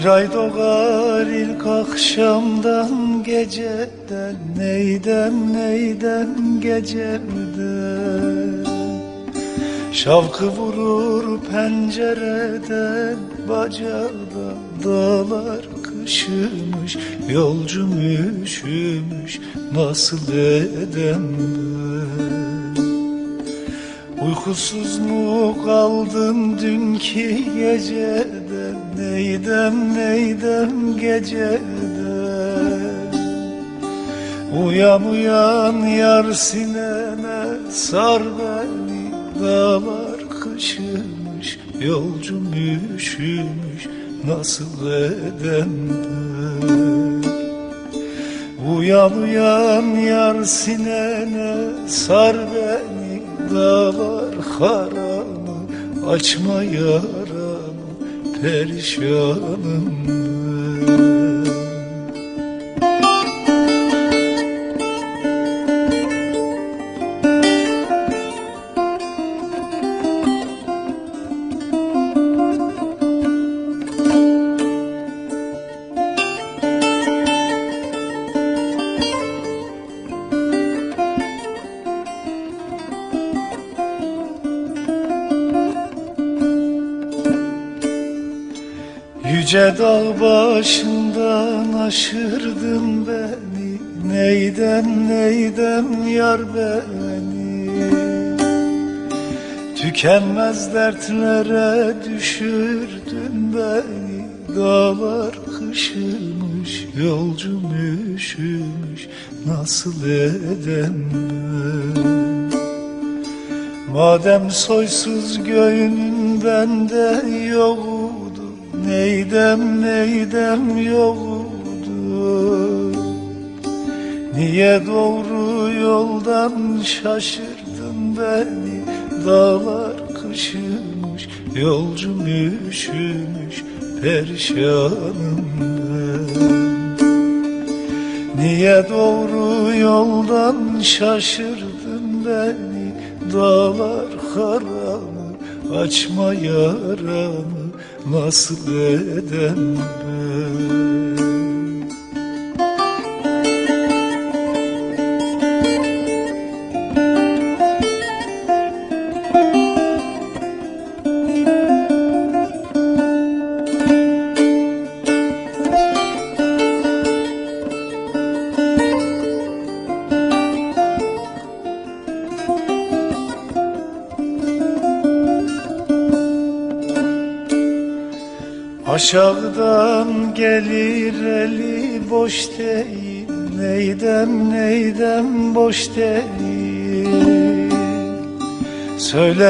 Bir ay doğar ilk akşamdan geceden Neydem neydem geceden Şavkı vurur pencereden Bacadan dağlar kışımış Yolcum üşümüş nasıl edem ben Uykusuz mu kaldım dünkü geceden Neydem neydem geceden? Uyan uyan yar sinene sar beni Dağlar kışımış yolcum üşümüş Nasıl edem ben? Uyan uyan yar sinene sar beni Dağlar haramı açma yaramı Perişanım Yüce dağ başından aşırdın beni. Neydem neydem yar beni? Tükenmez dertlere düşürdün beni. Dağlar kışımış yolcum üşümüş. Nasıl edem ben Madem soysuz göğünün bende yoktu Neydem neydem yoktu Niye doğru yoldan şaşırdın beni? Dağlar kışımış yolcum üşümüş Perişanım Niye doğru yoldan şaşırdın beni? Dağlar haramı açma yaramı Nasıl edem ben Aşağıdan gelir eli boş değil. Neydem neydem boş değil? Söyle